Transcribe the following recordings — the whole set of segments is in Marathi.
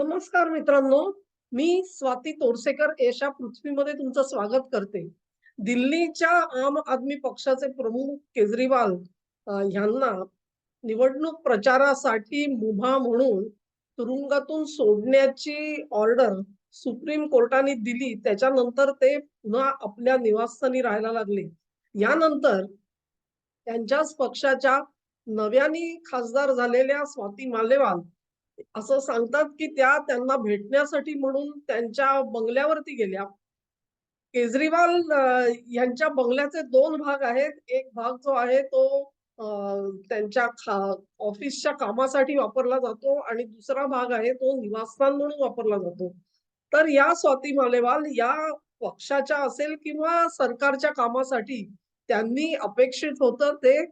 नमस्कार मित्रांनो मी स्वाती तोरसेकर एशा पृथ्वीमध्ये तुमचं स्वागत करते. दिल्लीच्या आम आदमी पक्षाचे प्रमुख केजरीवाल यांना निवडणूक प्रचारासाठी मुभा म्हणून तुरुंगातून सोडण्याची ऑर्डर सुप्रीम कोर्टाने दिली त्याच्यानंतर ते पुन्हा आपल्या निवासस्थानी राहायला लागले. यानंतर त्यांच्याच पक्षाच्या नव्याने खासदार झालेल्या स्वाती मालेवाल असं सांगतात की त्या त्यांना भेटण्यासाठी म्हणून त्यांच्या बंगल्यावरती गेल्या. केजरीवाल यांच्या बंगल्याचे दोन भाग आहेत. एक भाग जो आहे तो त्यांच्या खा- ऑफिसच्या कामासाठी वापरला जातो आणि दुसरा भाग आहे तो निवासस्थान म्हणून वापरला जातो. तर या स्वाती मालेवाल या पक्षाच्या असेल किंवा सरकारच्या कामासाठी त्यांनी अपेक्षित होतं ते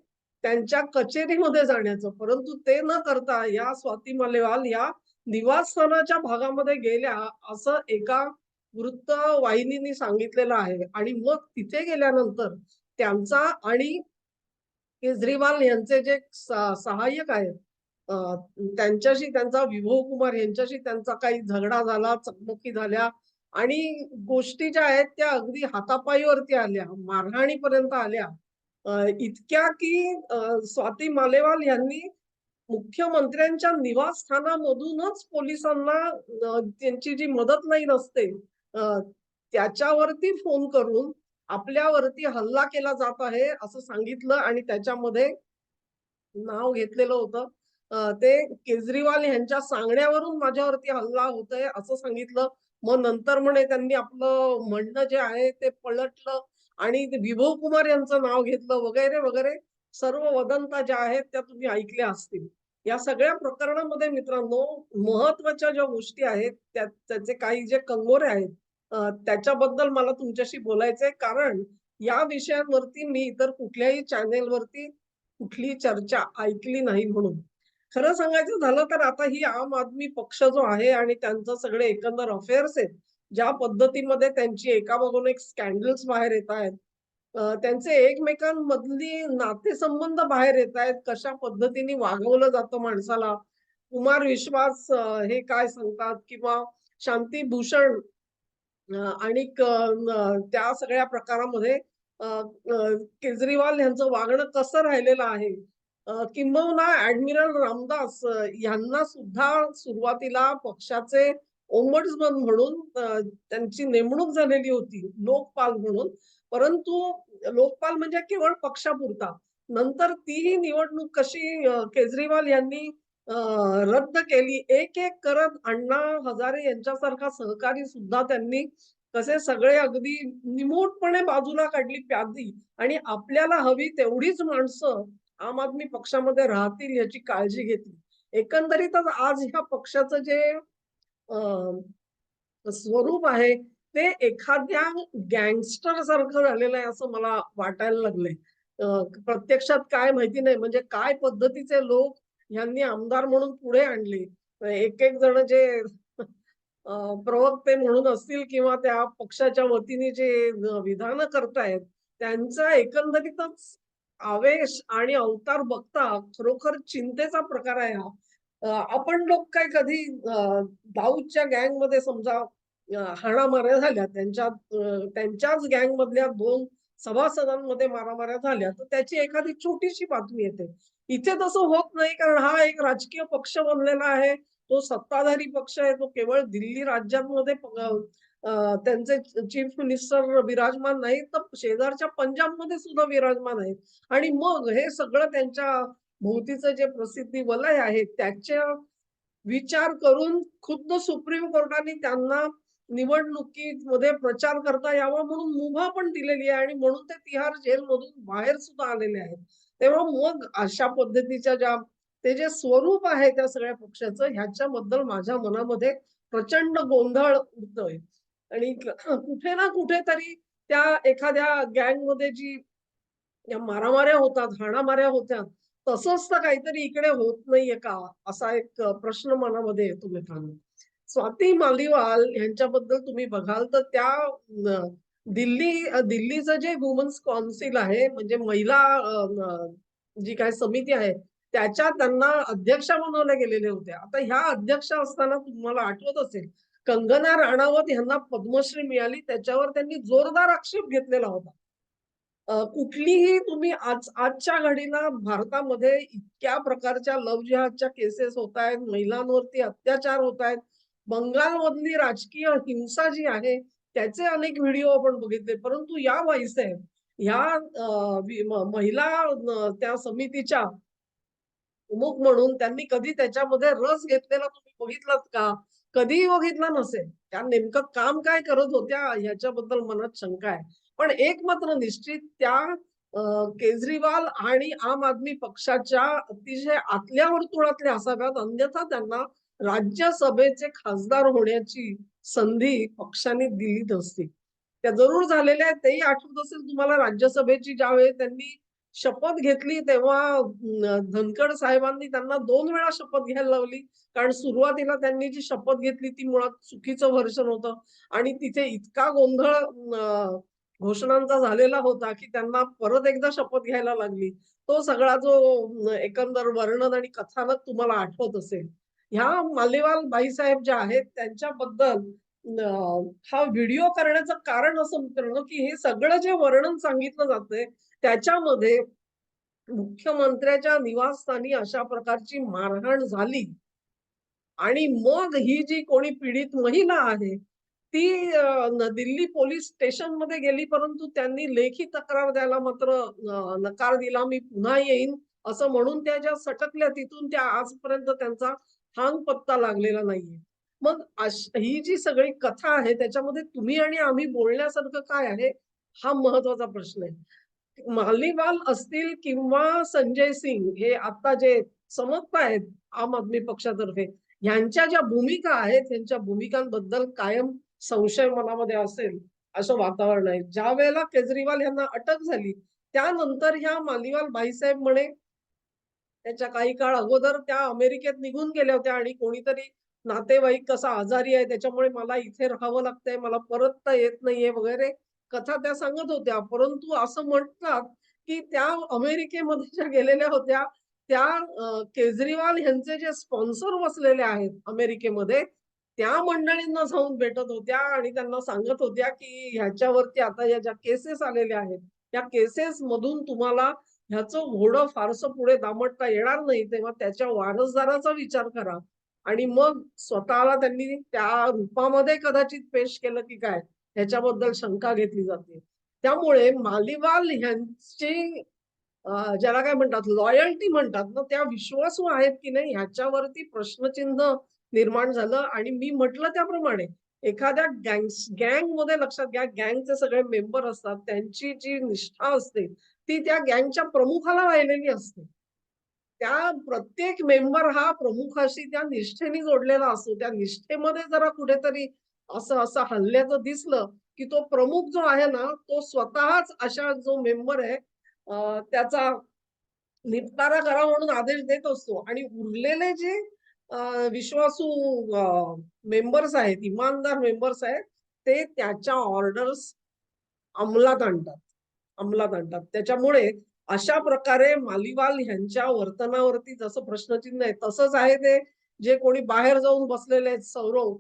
त्यांच्या कचेरीमध्ये जाण्याचं. परंतु ते न करता या स्वाती मालेवाल या निवासस्थानाच्या भागामध्ये गेल्या असं एका वृत्तवाहिनीने सांगितलेलं आहे. आणि मग तिथे गेल्यानंतर त्यांचा आणि केजरीवाल यांचे जे सहाय्यक आहेत त्यांच्याशी त्यांचा विभव कुमार यांच्याशी त्यांचा काही झगडा झाला चकमकी झाल्या आणि गोष्टी ज्या आहेत त्या अगदी हातापायीवरती आल्या मारहाणीपर्यंत आल्या. इतक्या की स्वाती मालेवाल यांनी मुख्यमंत्र्यांच्या निवासस्थानामधूनच पोलिसांना त्यांची जी मदत लाईन असते त्याच्यावरती फोन करून आपल्यावरती हल्ला केला जात आहे असं सांगितलं आणि त्याच्यामध्ये नाव घेतलेलं होतं. ते केजरीवाल यांच्या सांगण्यावरून माझ्यावरती हल्ला होतोय असं सांगितलं. मग नंतर म्हणे त्यांनी आपलं म्हणणं जे आहे ते पलटलं. आणि विभव कुमार यांचं नाव घेतलं वगैरे वगैरे सर्व वदंता ज्या आहेत त्या तुम्ही ऐकल्या असतील. या सगळ्या प्रकरणामध्ये मित्रांनो महत्त्वाच्या ज्या गोष्टी आहेत त्या त्याचे काही जे कंगोरे आहेत त्याच्याबद्दल मला तुमच्याशी बोलायचंय. कारण या विषयांवरती मी इतर कुठल्याही चॅनेलवरती कुठली चर्चा ऐकली नाही म्हणून. खरं सांगायचं झालं तर आता ही आम आदमी पक्ष जो आहे आणि त्यांचं सगळे एकंदर अफेअर्स आहेत ज्या पद्धतीमध्ये त्यांची एकामागून एक स्कॅन्डल्स बाहेर येत आहेत त्यांचे एकमेकांमधली नातेसंबंध बाहेर येत आहेत कशा पद्धतीने वागवलं जातं माणसाला कुमार विश्वास हे काय सांगतात किंवा शांती भूषण आणि त्या सगळ्या प्रकारामध्ये केजरीवाल यांचं वागणं कसं राहिलेलं आहे? किंबहुना ऍडमिरल रामदास यांना सुद्धा सुरुवातीला पक्षाचे ओम्बड्समन म्हणून त्यांची नेमणूक झालेली होती लोकपाल म्हणून. परंतु लोकपाल म्हणजे केवळ पक्षापुरता. नंतर तीही निवडणूक कशी केजरीवाल यांनी रद्द केली एक एक करत अण्णा हजारे यांच्यासारखा सहकारी सुद्धा त्यांनी कसे सगळे अगदी निमूटपणे बाजूला काढली प्यादी आणि आपल्याला हवी तेवढीच माणसं आम आदमी पक्षामध्ये राहतील याची काळजी घेतली. एकंदरीतच आज ह्या पक्षाचं जे स्वरूप आहे. ते एखाद्या गँगस्टर सारखं झालेलं आहे असं मला वाटायला लागलंय. प्रत्यक्षात काय माहिती नाही. म्हणजे काय पद्धतीचे लोक यांनी आमदार म्हणून पुढे आणले? एक एक जण जे प्रवक्ते म्हणून असतील किंवा त्या पक्षाच्या वतीने जे विधान करतायत त्यांचा एकंदरीतच आवेश आणि अवतार बघता खरोखर चिंतेचा प्रकार आहे हा. आपण लोक काय कधी दाऊदच्या गँग गँगमध्ये समजा हाणामाऱ्या झाल्या त्यांच्या त्यांच्याच गँग मधल्या दोन सभासदांमध्ये मारामाऱ्या झाल्या तर त्याची एखादी छोटीशी बातमी येते. इथे तसं होत नाही कारण हा एक राजकीय पक्ष बनलेला आहे तो सत्ताधारी पक्ष आहे तो केवळ दिल्ली राज्यांमध्ये त्यांचे चीफ मिनिस्टर विराजमान नाहीत तर शेजारच्या पंजाबमध्ये सुद्धा विराजमान आहेत. आणि मग हे सगळं त्यांच्या भोवतीचं जे प्रसिद्धी वलय आहे त्याच्या विचार करून खुद्द सुप्रीम कोर्टाने त्यांना निवडणुकीमध्ये प्रचार करता यावा म्हणून मुभा पण दिलेली आहे आणि म्हणून ते तिहार जेलमधून बाहेर सुद्धा आलेले आहेत. तेव्हा मग अशा पद्धतीच्या ज्या ते जे स्वरूप आहे त्या सगळ्या पक्षाचं ह्याच्याबद्दल माझ्या मनामध्ये प्रचंड गोंधळ उठतोय आणि कुठे ना कुठेतरी त्या एखाद्या गँगमध्ये जी या मारामाऱ्या होतात, हाणामाऱ्या होत्या, तसंच तर काहीतरी इकडे होत नाहीये का? असा एक प्रश्न मनामध्ये येतो मित्रांनो. स्वाती मालिवाल यांच्याबद्दल तुम्ही बघाल तर त्या दिल्ली दिल्लीचं जे वुमन्स कौन्सिल आहे म्हणजे महिला जी काय समिती आहे, त्याच्या त्यांना अध्यक्ष बनवले गेलेले होते आता ह्या अध्यक्ष असताना तुम्हाला आठवत असेल कंगना राणावत यांना पद्मश्री मिळाली त्याच्यावर त्यांनी जोरदार आक्षेप घेतलेला होता कुठलीही तुम्ही आज आजच्या घडीला भारतामध्ये इतक्या प्रकारच्या लव्ह जिहादच्या केसेस होत आहेत महिलांवरती अत्याचार होत आहेत. बंगालमधली राजकीय हिंसा जी आहे त्याचे अनेक व्हिडिओ आपण बघितले. परंतु या वाईसाहेब ह्या महिला त्या समितीच्या प्रमुख म्हणून त्यांनी कधी त्याच्यामध्ये रस घेतलेला तुम्ही बघितलात का? कधीही बघितला नसेल. त्या नेमकं काम काय करत होत्या ह्याच्याबद्दल मनात शंका आहे. पण एक मात्र निश्चित त्या केजरीवाल आणि आम आदमी पक्षाच्या अतिशय आतल्या वर्तुळातल्या असाव्यात अन्यथा त्यांना राज्यसभेचे खासदार होण्याची संधी पक्षाने दिली नसती त्या जरूर झालेल्या आहेत तेही आठवत असेल तुम्हाला राज्यसभेची ज्यावेळी त्यांनी शपथ घेतली तेव्हा धनखड साहेबांनी त्यांना दोन वेळा शपथ घ्यायला लावली. कारण सुरुवातीला त्यांनी जी शपथ घेतली ती मुळात चुकीचं व्हर्शन होतं. आणि तिथे इतका गोंधळ घोषणांचा झालेला होता की त्यांना परत एकदा शपथ घ्यायला लागली. तो सगळा जो एकंदर वर्णन आणि कथानक तुम्हाला आठवत असेल. ह्या मालेवाल बाईसाहेब ज्या आहेत त्यांच्याबद्दल हा व्हिडिओ करण्याचं कारण असं मित्रांनो की हे सगळं जे वर्णन सांगितलं जाते त्याच्यामध्ये मुख्यमंत्र्याच्या निवासस्थानी अशा प्रकारची मारहाण झाली. आणि मग ही जी कोणी पीडित महिला आहे ती दिल्ली पोलीस स्टेशनमध्ये गेली परंतु त्यांनी लेखी तक्रार द्यायला मात्र नकार दिला मी पुन्हा येईन असं म्हणून त्या ज्या सटकल्या तिथून त्या आजपर्यंत त्यांचा हांग पत्ता लागलेला नाहीये. मग ही जी सगळी कथा आहे त्याच्यामध्ये तुम्ही आणि आम्ही बोलण्यासारखं काय आहे हा महत्त्वाचा प्रश्न आहे. मालीवाल असतील किंवा संजय सिंग हे आता जे समजत आहेत आम आदमी पक्षातर्फे यांच्या ज्या भूमिका आहेत त्यांच्या भूमिकांबद्दल कायम संशय मनामध्ये असेल असं वातावरण आहे. ज्या वेळेला केजरीवाल यांना अटक झाली त्यानंतर ह्या मालीवाल बाईसाहेब म्हणे त्याच्या काही काळ अगोदर त्या अमेरिकेत निघून गेल्या होत्या आणि कोणीतरी नातेवाईक कसा आजारी आहे त्याच्यामुळे मला इथे राहावं लागतंय मला परतता येत नाहीये वगैरे कथा त्या सांगत होत्या. परंतु असं म्हणतात की त्या अमेरिकेमध्ये ज्या गेलेल्या होत्या त्या केजरीवाल यांचे जे स्पॉन्सर बसलेले आहेत अमेरिकेमध्ये त्या मंडळींना जाऊन भेटत होत्या आणि त्यांना सांगत होत्या की ह्याच्यावरती आता या ज्या केसेस आलेल्या आहेत त्या केसेस मधून तुम्हाला ह्याचं घोडं फारसं पुढे दामटता येणार नाही तेव्हा त्याच्या वारसदाराचा विचार करा. आणि मग स्वतःला त्यांनी त्या रूपामध्ये कदाचित पेश केलं की काय ह्याच्याबद्दल शंका घेतली जाते. त्यामुळे मालीवाल ह्यांची ज्याला काय म्हणतात लॉयल्टी म्हणतात ना त्या विश्वासू आहेत की नाही ह्याच्यावरती प्रश्नचिन्ह निर्माण झालं आणि मी म्हटलं त्याप्रमाणे एखाद्या गँग गँगमध्ये लक्षात घ्या गँगचे सगळे मेंबर असतात त्यांची जी निष्ठा असते ती त्या गँगच्या प्रमुखाला राहिलेली असते. त्या प्रत्येक मेंबर हा प्रमुखाशी त्या निष्ठेने जोडलेला असतो. त्या निष्ठेमध्ये जरा कुठेतरी असं असं हल्ल्याचं दिसलं की तो प्रमुख जो आहे ना तो स्वतःच अशा जो मेंबर आहे त्याचा निपटारा करा म्हणून आदेश देत असतो. आणि उरलेले जे विश्वासू मेंबर्स आहेत इमानदार मेंबर्स आहेत ते त्याच्या ऑर्डर्स अंमलात आणतात. अंमलात आणतात. त्याच्यामुळे अशा प्रकारे मालीवाल यांच्या वर्तनावरती जसं प्रश्नचिन्ह आहे तसंच आहे ते. जे कोणी बाहेर जाऊन बसलेले आहेत सौरव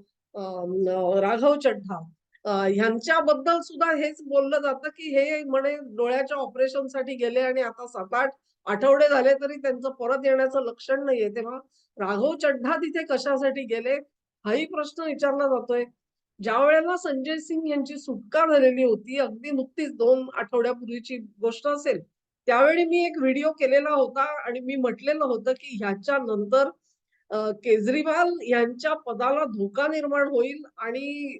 राघव चड्ढा ह्यांच्याबद्दल सुद्धा हेच बोललं जातं की हे म्हणे डोळ्याच्या ऑपरेशनसाठी गेले आणि आता सात आठ आठवडे झाले तरी त्यांचं परत येण्याचं लक्षण नाहीये तेव्हा राघव चड्ढा तिथे कशासाठी गेले? हाही प्रश्न विचारला जातोय. ज्या वेळेला संजय सिंग यांची सुटका झालेली होती अगदी नुकतीच दोन आठवड्यापूर्वीची गोष्ट असेल त्यावेळी मी एक व्हिडिओ केलेला होता आणि मी म्हटलेलं होतं की ह्याच्या नंतर केजरीवाल यांच्या पदाला धोका निर्माण होईल आणि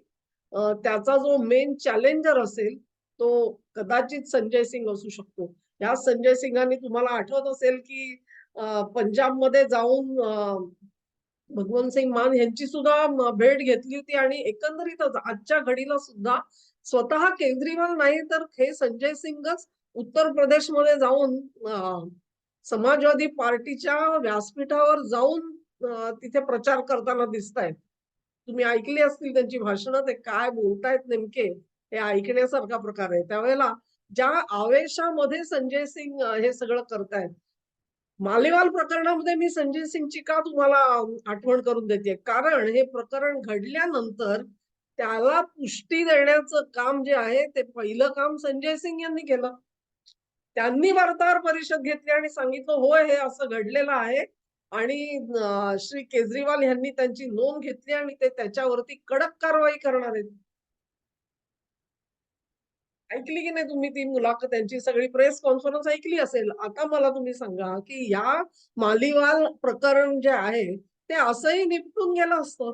त्याचा जो मेन चॅलेंजर असेल तो कदाचित संजय सिंग असू शकतो. या संजय सिंगांनी तुम्हाला आठवत असेल की पंजाबमध्ये जाऊन भगवंत सिंग मान यांची सुद्धा भेट घेतली होती आणि एकंदरीतच आजच्या घडीला सुद्धा स्वतः केजरीवाल नाही तर हे संजय सिंगच उत्तर प्रदेशमध्ये जाऊन समाजवादी पार्टीच्या व्यासपीठावर जाऊन तिथे प्रचार करताना दिसत आहेत तुम्ही ऐकली असतील त्यांची भाषणं ते काय बोलतायत नेमके हे ऐकण्यासारखा प्रकार आहे. त्यावेळेला ज्या आवेशामध्ये संजय सिंग हे सगळं करतायत मालेवाल प्रकरणामध्ये मी संजय सिंगची का तुम्हाला आठवण करून देते कारण हे प्रकरण घडल्यानंतर त्याला पुष्टी देण्याचं काम जे आहे ते पहिलं काम संजय सिंग यांनी केलं. त्यांनी वार्ताहर परिषद घेतली आणि सांगितलं होय हे असं घडलेलं आहे. आणि श्री केजरीवाल यांनी त्यांची नोंद घेतली आणि ते त्याच्यावरती कडक कारवाई करणार आहेत. ऐकली की नाही तुम्ही ती मुलाखत? त्यांची सगळी प्रेस कॉन्फरन्स ऐकली असेल. आता मला तुम्ही सांगा की या मालिवाल प्रकरण जे आहे ते असंही निपटून गेलं असतं.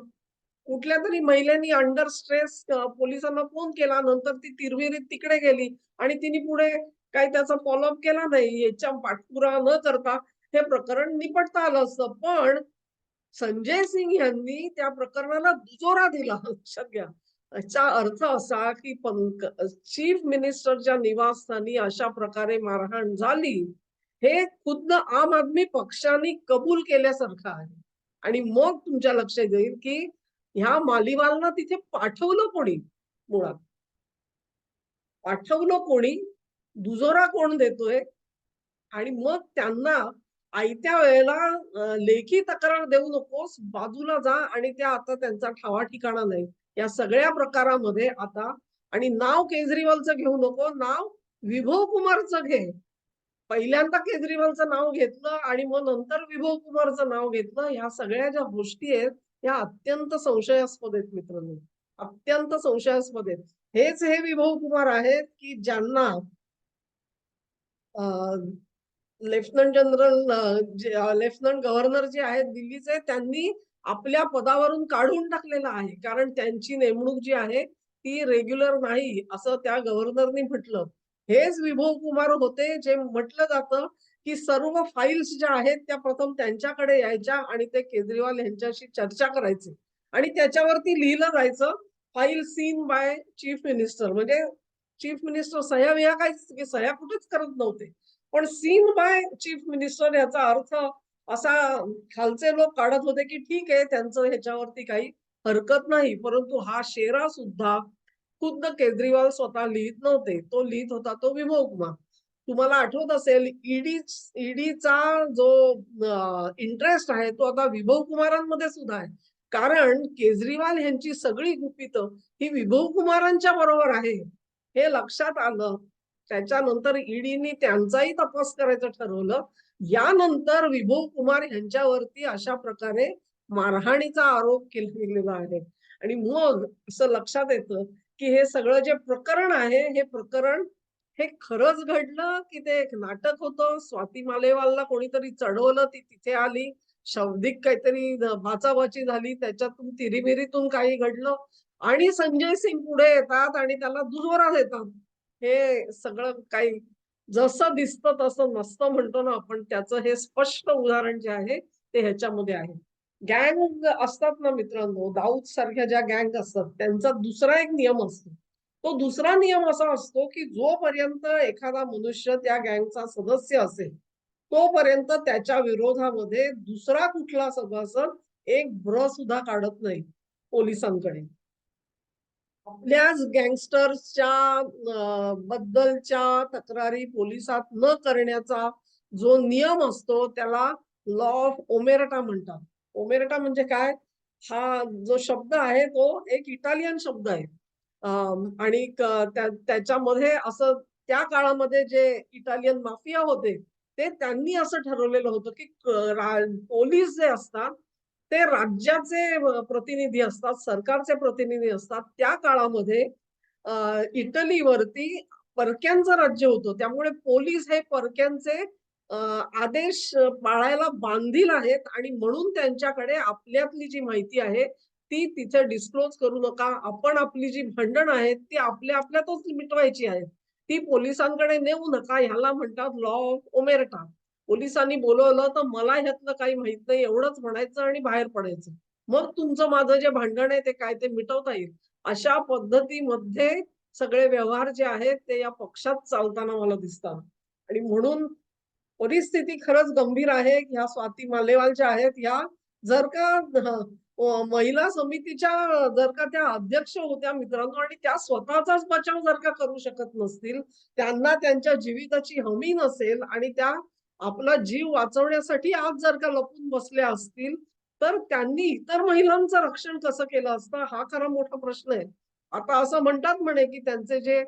कुठल्या तरी महिलेनी अंडर स्ट्रेस पोलिसांना फोन केला नंतर ती तिरविरीत तिकडे गेली आणि तिने पुढे काही त्याचा फॉलोअप केला नाही याच्या पाठपुरा न करता हे प्रकरण निपटता आलं असतं. पण संजय सिंग यांनी त्या प्रकरणाला दुजोरा दिला. लक्षात घ्या. चा अर्थ असा की चीफ मिनिस्टरच्या निवासस्थानी अशा प्रकारे मारहाण झाली हे खुद्द आम आदमी पक्षाने कबूल केल्यासारखं आहे. आणि मग तुमच्या लक्षात येईल की ह्या मालिवालना तिथे पाठवलं कोणी मुळात? पाठवलं कोणी? दुजोरा कोण देतोय? आणि मग त्यांना आयत्या वेळेला लेखी तक्रार देऊ नकोस बाजूला जा आणि त्या आता त्यांचा ठावा ठिकाणा नाही. या सगळ्या प्रकारामध्ये आता आणि नाव केजरीवालचं घेऊ नको नाव विभव कुमारचं घे. पहिल्यांदा केजरीवालचं नाव घेतलं आणि मग नंतर विभव कुमारचं नाव घेतलं ह्या सगळ्या ज्या गोष्टी आहेत त्या अत्यंत संशयास्पद आहेत मित्रांनो. अत्यंत संशयास्पद आहेत. हेच हे विभव कुमार आहेत की ज्यांना लेफ्टनंट जनरल लेफ्टनंट गव्हर्नर जे आहेत दिल्लीचे त्यांनी आपल्या पदावरून काढून टाकलेलं आहे. कारण त्यांची नेमणूक जी आहे ती रेग्युलर नाही असं त्या गव्हर्नरनी म्हटलं. हेच विभव कुमार होते जे म्हटलं जातं की सर्व फाईल्स ज्या आहेत त्या प्रथम त्यांच्याकडे यायच्या आणि ते केजरीवाल यांच्याशी चर्चा करायचे. आणि त्याच्यावरती लिहिलं जायचं file seen by chief minister म्हणजे चीफ मिनिस्टर सह्या विहा काय सह्या कुठेच करत नव्हते. पण सीन बाय चीफ मिनिस्टर याचा अर्थ असा खालचे लोक काढत होते की ठीक आहे त्यांचं ह्याच्यावरती काही हरकत नाही. परंतु हा शेरा सुद्धा खुद्द केजरीवाल स्वतः लिहित नव्हते. तो लिहित होता तो विभव कुमार तुम्हाला आठवत असेल ईडी ईडीचा जो इंटरेस्ट आहे तो आता विभव कुमारांमध्ये सुद्धा आहे. कारण केजरीवाल यांची सगळी गुपित ही विभव कुमारांच्या बरोबर आहे. हे लक्षात आलं. त्याच्यानंतर ईडीने त्यांचाही तपास करायचं ठरवलं. यानंतर विभू कुमार यांच्यावरती अशा प्रकारे मारहाणीचा आरोप केला गेलेला आहे. आणि मग असं लक्षात येतं की हे सगळं जे प्रकरण आहे हे प्रकरण हे खरंच घडलं की ते एक नाटक होतं? स्वाती मालेवालला कोणीतरी चढवलं ती तिथे आली? शब्दिक काहीतरी बाचाबाची झाली त्याच्यातून तिरीमिरीतून काही घडलं? आणि संजय सिंग पुढे येतात आणि त्याला दुजोरा देतात हे सगळं काही जसं दिसतं तसं नसतं म्हणतो ना आपण त्याचं हे स्पष्ट उदाहरण जे आहे ते ह्याच्यामध्ये आहे. गँग असतात ना मित्रांनो दाऊद सारख्या ज्या गँग असतात त्यांचा दुसरा एक नियम असतो. तो दुसरा नियम असा असतो की जोपर्यंत एखादा मनुष्य त्या गँगचा सदस्य असेल तोपर्यंत त्याच्या विरोधामध्ये दुसरा कुठला सभासद एक ब्र सुद्धा काढत नाही पोलिसांकडे. आपल्याच गँगस्टर्सच्या बद्दलच्या तक्रारी पोलिसात न करण्याचा जो नियम असतो त्याला लॉ ऑफ ओमेरटा म्हणतात. ओमेरटा म्हणजे काय? हा जो शब्द आहे तो एक इटालियन शब्द आहे. आणि त्याच्यामध्ये असं त्या काळामध्ये जे इटालियन माफिया होते ते त्यांनी असं ठरवलेलं होतं की पोलीस जे असतात ते राज्याचे प्रतिनिधी असतात सरकारचे प्रतिनिधी असतात त्या काळामध्ये इटलीवरती परक्यांचं राज्य होतं. त्यामुळे पोलीस हे परक्यांचे आदेश पाळायला बांधील आहेत आणि म्हणून त्यांच्याकडे आपल्यातली जी माहिती आहे ती तिथे डिस्क्लोज करू नका. आपण आपली जी भांडण आहेत ती आपल्या आपल्यातच मिटवायची आहेत. ती पोलिसांकडे नेऊ नका. ह्याला म्हणतात लॉ ऑफ ओमेरटा पोलिसांनी बोलवलं तर मला ह्यातलं काही माहीत नाही एवढंच म्हणायचं आणि बाहेर पडायचं. मग तुमचं माझं जे भांडण आहे ते काय ते मिटवता येईल. अशा पद्धतीमध्ये सगळे व्यवहार जे आहेत ते या पक्षात चालताना मला दिसतात. आणि म्हणून परिस्थिती खरंच गंभीर आहे. ह्या स्वाती मालेवाल ज्या आहेत ह्या जर का महिला समितीच्या जर का त्या अध्यक्ष होत्या मित्रांनो आणि त्या स्वतःचाच बचाव जर का करू शकत नसतील त्यांना त्यांच्या जीविताची हमी नसेल आणि त्या आपला जीव वाचवण्यासाठी आज जर का लपून बसले असतील तर त्यांनी इतर महिलांचं रक्षण कसं केलं असतं? हा खरा मोठा प्रश्न आहे. आता असं म्हणतात म्हणे की त्यांचे जे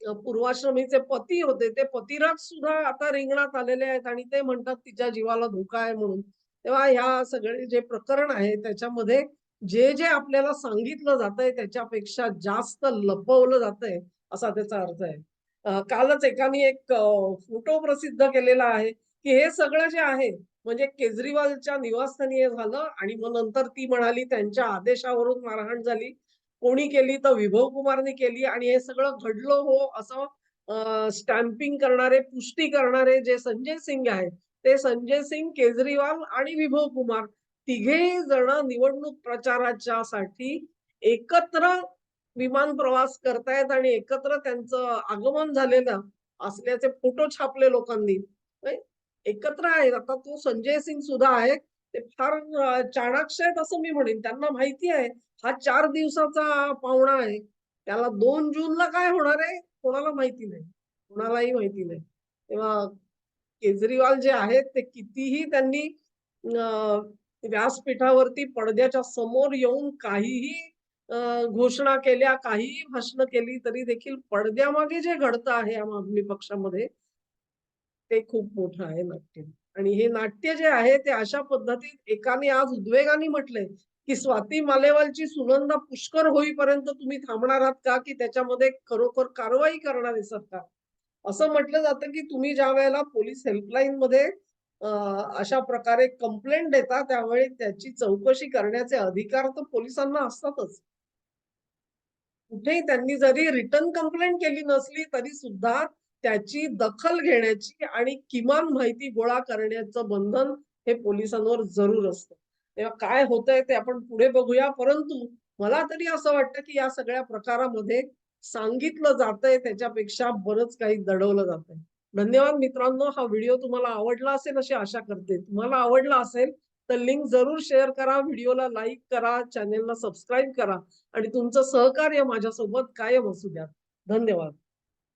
पूर्वाश्रमीचे पती होते ते पतिराज सुद्धा आता रिंगणात आलेले आहेत आणि ते म्हणतात तिच्या जीवाला धोका आहे म्हणून. तेव्हा ह्या सगळे जे प्रकरण आहे त्याच्यामध्ये जे जे आपल्याला सांगितलं जातंय त्याच्यापेक्षा जास्त लपवलं जातंय असा त्याचा अर्थ आहे. कालच एकाने एक फोटो प्रसिद्ध केलेला आहे की हे सगळं जे आहे म्हणजे केजरीवालच्या निवासस्थानी हे झालं आणि मग नंतर ती म्हणाली त्यांच्या आदेशावरून मारहाण झाली. कोणी केली तर विभव कुमारने केली आणि हे सगळं घडलं हो असं स्टॅम्पिंग करणारे पुष्टी करणारे जे संजय सिंग आहेत ते संजय सिंग केजरीवाल आणि विभव कुमार. तिघे जण निवडणूक प्रचाराच्या साठी एकत्र विमान प्रवास करतायत आणि एकत्र त्यांचं आगमन झालेलं असल्याचे फोटो छापले लोकांनी. एकत्र आहेत. आता तो संजय सिंग सुद्धा आहे ते फार चाणाक्ष आहेत असं मी म्हणेन. त्यांना माहिती आहे. हा चार दिवसाचा पाहुणा आहे. त्याला दोन जूनला काय होणार आहे कोणाला माहिती नाही. कोणालाही माहिती नाही. तेव्हा केजरीवाल जे आहेत ते कितीही त्यांनी व्यासपीठावरती पडद्याच्या समोर येऊन काहीही घोषणा केल्या काहीही भाषण केली तरी देखील पडद्यामागे जे घडतं आहे आम आदमी पक्षामध्ये ते खूप मोठं आहे नाट्य. आणि हे नाट्य जे आहे ते अशा पद्धतीत एकाने आज उद्वेगाने म्हटलंय की स्वाती मालेवालची सुनंदा पुष्कर होईपर्यंत तुम्ही थांबणार आहात का की त्याच्यामध्ये खरोखर कारवाई करणार आहे सरकार? असं म्हटलं जातं की तुम्ही ज्या वेळेला पोलीस हेल्पलाईन मध्ये अशा प्रकारे कंप्लेंट देता त्यावेळी त्याची चौकशी करण्याचे अधिकार तर पोलिसांना असतातच. कुठेही त्यांनी जरी रिटर्न कंप्लेंट केली नसली तरी सुद्धा त्याची दखल घेण्याची आणि किमान माहिती गोळा करण्याचं बंधन हे पोलिसांवर जरूर असतं. तेव्हा काय होतंय ते आपण पुढे बघूया. परंतु मला तरी असं वाटतं की या सगळ्या प्रकारामध्ये सांगितलं जातंय त्याच्यापेक्षा बरंच काही दडवलं जातंय. धन्यवाद मित्रांनो. हा व्हिडिओ तुम्हाला आवडला असेल अशी आशा करते. तुम्हाला आवडला असेल तर लिंक जरूर शेअर करा व्हिडिओला लाईक करा चॅनेलला सबस्क्राईब करा आणि तुमचं सहकार्य माझ्यासोबत कायम असू द्या. धन्यवाद.